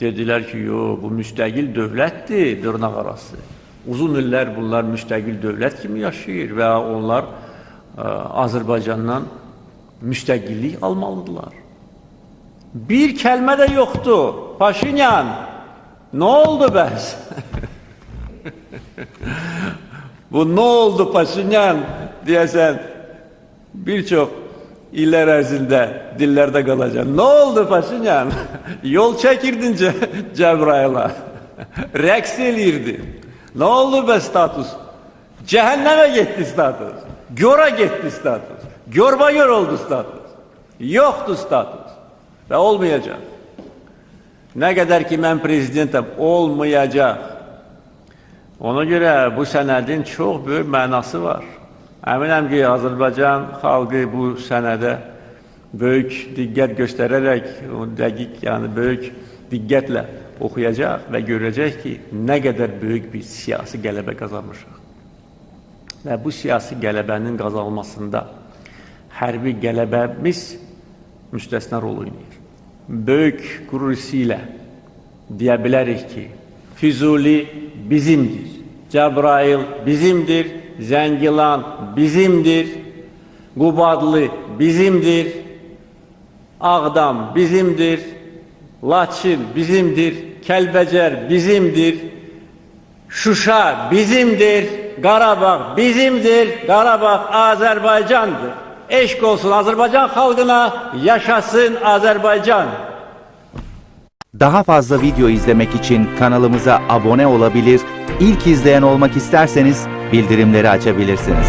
Dedilər ki, yo, bu müstəqil dövlətdir dırnaq arası. Uzun illər bunlar müstəqil dövlət kimi yaşayır və onlar ə, Azərbaycandan müstəqillik almalıdırlar. Bir kəlmə də yoxdur. Paşinyan, nə oldu bəs? bu nə oldu Paşinyan deyəsən bir çox iller ərzində dillərdə qalacaq. Ne oldu Paşinyan? Yol çekirdin Ce Cebrail'a. Rəqs eləyirdi. Ne oldu be status? Cehenneme gitti status. Göra gitti status. Görba gör oldu status. Yoktu status. Ve olmayacak. Ne kadar ki ben prezidentim olmayacak. Ona göre bu sənədin çox böyük mənası var. Əminəm ki, Azərbaycan xalqı bu sənədə böyük diqqət göstərərək, dəqiq, yəni böyük diqqətlə oxuyacaq və görəcək ki, nə qədər böyük bir siyasi qələbə qazanmışıq. Və bu siyasi qələbənin qazanılmasında hərbi qələbəmiz müstəsna rol oynayır. Böyük qürur hissi ilə deyə bilərik ki, Füzuli bizimdir. Cebrail bizimdir. Zengilan bizimdir. Qubadlı bizimdir. Ağdam bizimdir. Laçın bizimdir. Kəlbəcər bizimdir. Şuşa bizimdir. Qarabağ bizimdir. Qarabağ Azərbaycandır. Eşq olsun Azərbaycan xalqına, yaşasın Azərbaycan. Daha fazla video izlemek için kanalımıza abone olabilir, ilk izleyen olmak isterseniz bildirimleri açabilirsiniz.